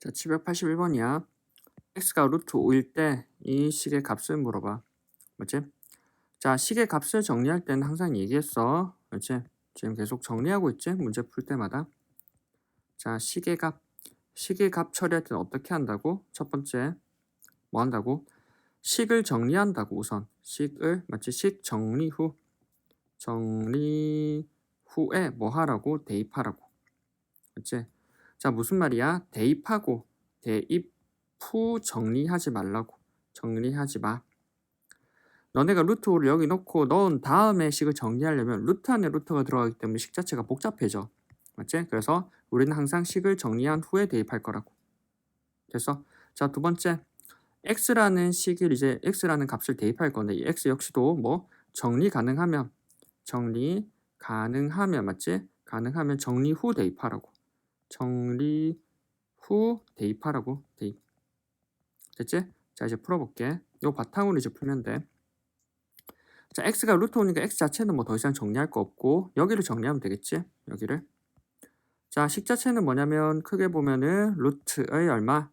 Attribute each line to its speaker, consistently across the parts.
Speaker 1: 자, 781번이야. x가 루트 5일 때 이 식의 값을 물어봐. 맞지? 자, 식의 값을 정리할 때는 항상 얘기했어. 맞지? 지금 계속 정리하고 있지? 문제 풀 때마다. 자, 식의 값. 식의 값 처리할 때는 어떻게 한다고? 첫 번째, 뭐 한다고? 식을 정리한다고 우선. 식을, 맞지? 식 정리 후. 정리 후에 뭐 하라고? 대입하라고. 맞지? 자, 무슨 말이야? 대입하고 대입 후 정리하지 말라고. 정리하지 마. 너네가 루트 5를 여기 넣고 넣은 다음에 식을 정리하려면 루트 안에 루트가 들어가기 때문에 식 자체가 복잡해져. 맞지? 그래서 우리는 항상 식을 정리한 후에 대입할 거라고. 됐어? 자, 두 번째. x라는 식을 이제 x라는 값을 대입할 건데 이 x 역시도 뭐 정리 가능하면 정리 가능하면 맞지? 가능하면 정리 후 대입하라고. 정리 후 대입하라고. 대입. 됐지? 자, 이제 풀어볼게. 요 바탕으로 이제 풀면 돼. 자, x가 루트 오니까 x 자체는 뭐 더 이상 정리할 거 없고 여기를 정리하면 되겠지? 여기를. 자, 식 자체는 뭐냐면 크게 보면은 루트의 얼마?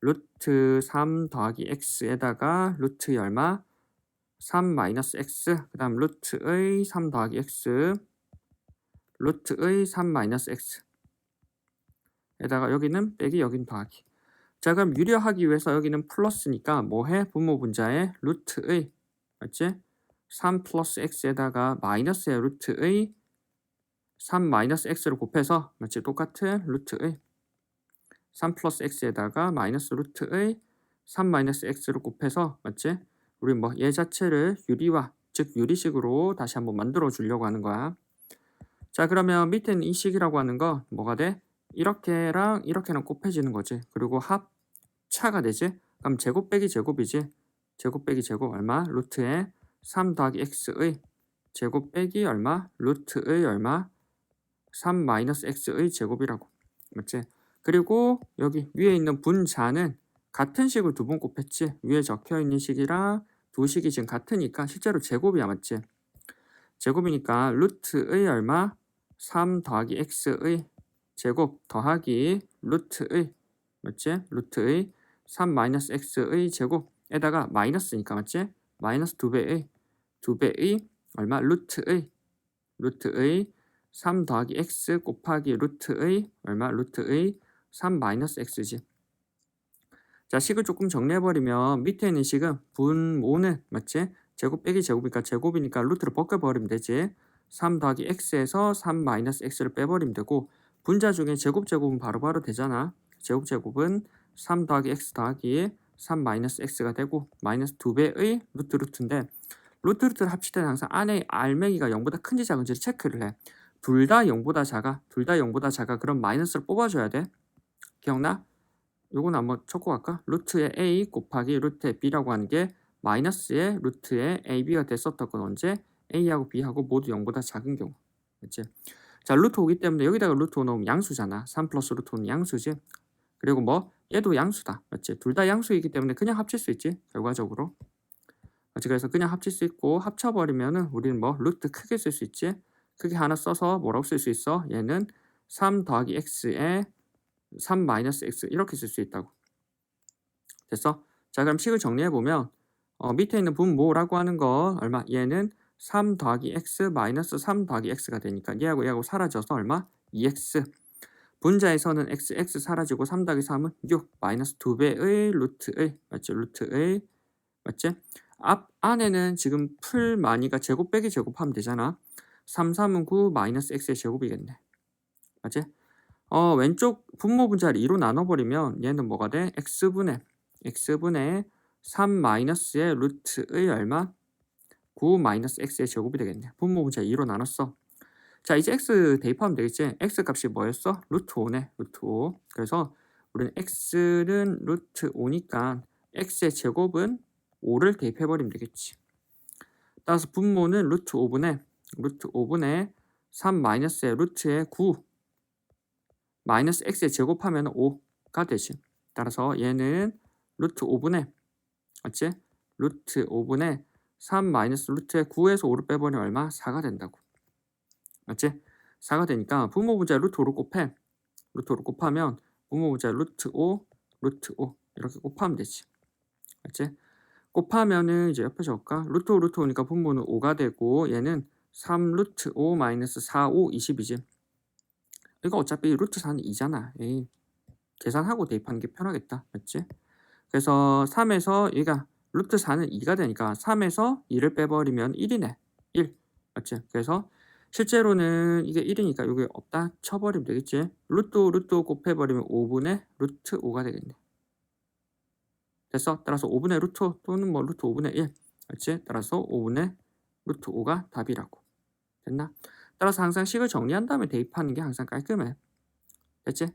Speaker 1: 루트 3 더하기 x에다가 루트의 얼마? 3 마이너스 x 그 다음 루트의 3 더하기 x 루트의 3 마이너스 x 에다가 여기는 빼기 여긴 더하기 자 그럼 유리하기 위해서 여기는 플러스니까 뭐해? 분모 분자에 루트의 맞지? 3 플러스 x에다가 마이너스의 루트의 3 마이너스 x를 곱해서 맞지? 똑같은 루트의 3 플러스 x에다가 마이너스 루트의 3 마이너스 x를 곱해서 맞지? 우리 뭐 얘 자체를 유리화 즉 유리식으로 다시 한번 만들어 주려고 하는 거야. 자 그러면 밑에는 이 식이라고 하는 거 뭐가 돼? 이렇게랑 이렇게랑 곱해지는 거지. 그리고 합차가 되지. 그럼 제곱 빼기 제곱이지. 제곱 빼기 제곱 얼마? 루트에 3 더하기 x의 제곱 빼기 얼마? 루트의 얼마? 3 마이너스 x의 제곱이라고. 맞지? 그리고 여기 위에 있는 분자는 같은 식을 두 번 곱했지. 위에 적혀 있는 식이랑 두 식이 지금 같으니까 실제로 제곱이야. 맞지? 제곱이니까 루트의 얼마? 3 더하기 x의 제곱 더하기 루트의 맞지? 루트의 3 마이너스 x의 제곱에다가 마이너스니까 맞지? 마이너스 2배의 2배의 얼마? 루트의 루트의 3 더하기 x 곱하기 루트의 얼마? 루트의 3 마이너스 x지. 자, 식을 조금 정리해버리면 밑에 있는 식은 분모는 맞지? 제곱 빼기 제곱이니까 제곱이니까 루트를 벗겨버리면 되지. 3 더하기 x에서 3 마이너스 x를 빼버리면 되고 분자 중에 제곱 제곱은 바로 바로 되잖아. 제곱 제곱은 3 더하기 x 더하기 3 마이너스 x가 되고 마이너스 2배의 루트 루트인데 루트 루트를 합칠 때는 항상 안에 알맹이가 0보다 큰지 작은지를 체크를 해. 둘 다 0보다 작아. 둘 다 0보다 작아. 그럼 마이너스를 뽑아줘야 돼. 기억나? 요거는 한번 적고 갈까? 루트의 a 곱하기 루트의 b라고 하는 게 마이너스의 루트의 ab가 됐었던 건 언제? a하고 b하고 모두 0보다 작은 경우. 그치? 자, 루트 5기 때문에 여기다가 루트 5 넣으면 양수잖아. 3 플러스 루트 5는 양수지. 그리고 뭐 얘도 양수다. 맞지? 둘 다 양수이기 때문에 그냥 합칠 수 있지. 결과적으로. 맞지? 그래서 그냥 합칠 수 있고 합쳐버리면은 우리는 뭐 루트 크게 쓸 수 있지. 크게 하나 써서 뭐라고 쓸 수 있어? 얘는 3 더하기 x에 3 마이너스 x 이렇게 쓸 수 있다고. 됐어? 자 그럼 식을 정리해보면 어, 밑에 있는 분모라고 하는 거 얼마? 얘는 3 더하기 x 마이너스 3 더하기 x가 되니까 얘하고 얘하고 사라져서 얼마? 2x 분자에서는 x, x 사라지고 3 더하기 3은 6 마이너스 2배의 루트의 맞지? 루트의 맞지? 앞 안에는 지금 풀 많이가 제곱 빼기 제곱하면 되잖아 3, 3은 9 마이너스 x의 제곱이겠네 맞지? 어, 왼쪽 분모 분자를 2로 나눠버리면 얘는 뭐가 돼? x분의 x분의 3 마이너스의 루트의 얼마? 9 마이너스 x의 제곱이 되겠네. 분모 분자 2로 나눴어. 자 이제 x 대입하면 되겠지. x 값이 뭐였어? 루트 5네. 루트 5. 그래서 우리는 x는 루트 5니까 x의 제곱은 5를 대입해버리면 되겠지. 따라서 분모는 루트 5분의 루트 5분의 3 마이너스의 루트의 9 마이너스 x의 제곱하면 5가 되지. 따라서 얘는 루트 5분의 맞지? 루트 5분의 3 마이너스 루트의 9에서 5를 빼버리면 얼마? 4가 된다고. 맞지? 4가 되니까 분모 분자 루트 5를 곱해. 루트 5를 곱하면 분모 문자 루트 5 루트 5 이렇게 곱하면 되지. 알지? 곱하면은 이제 옆에 적을까? 루트 5 루트 5니까 분모는 5가 되고 얘는 3 루트 5 마이너스 4 5 20이지. 이거 어차피 루트 4는 2잖아. 에이. 계산하고 대입하는 게 편하겠다. 맞지? 그래서 3에서 얘가 루트 4는 2가 되니까 3에서 2를 빼버리면 1이네. 1. 맞지? 그래서 실제로는 이게 1이니까 여기 없다 쳐버리면 되겠지? 루트 5 루트 5 곱해버리면 5분의 루트 5가 되겠네. 됐어? 따라서 5분의 루트 5 또는 뭐 루트 5분의 1. 맞지? 따라서 5분의 루트 5가 답이라고. 됐나? 따라서 항상 식을 정리한 다음에 대입하는 게 항상 깔끔해. 됐지?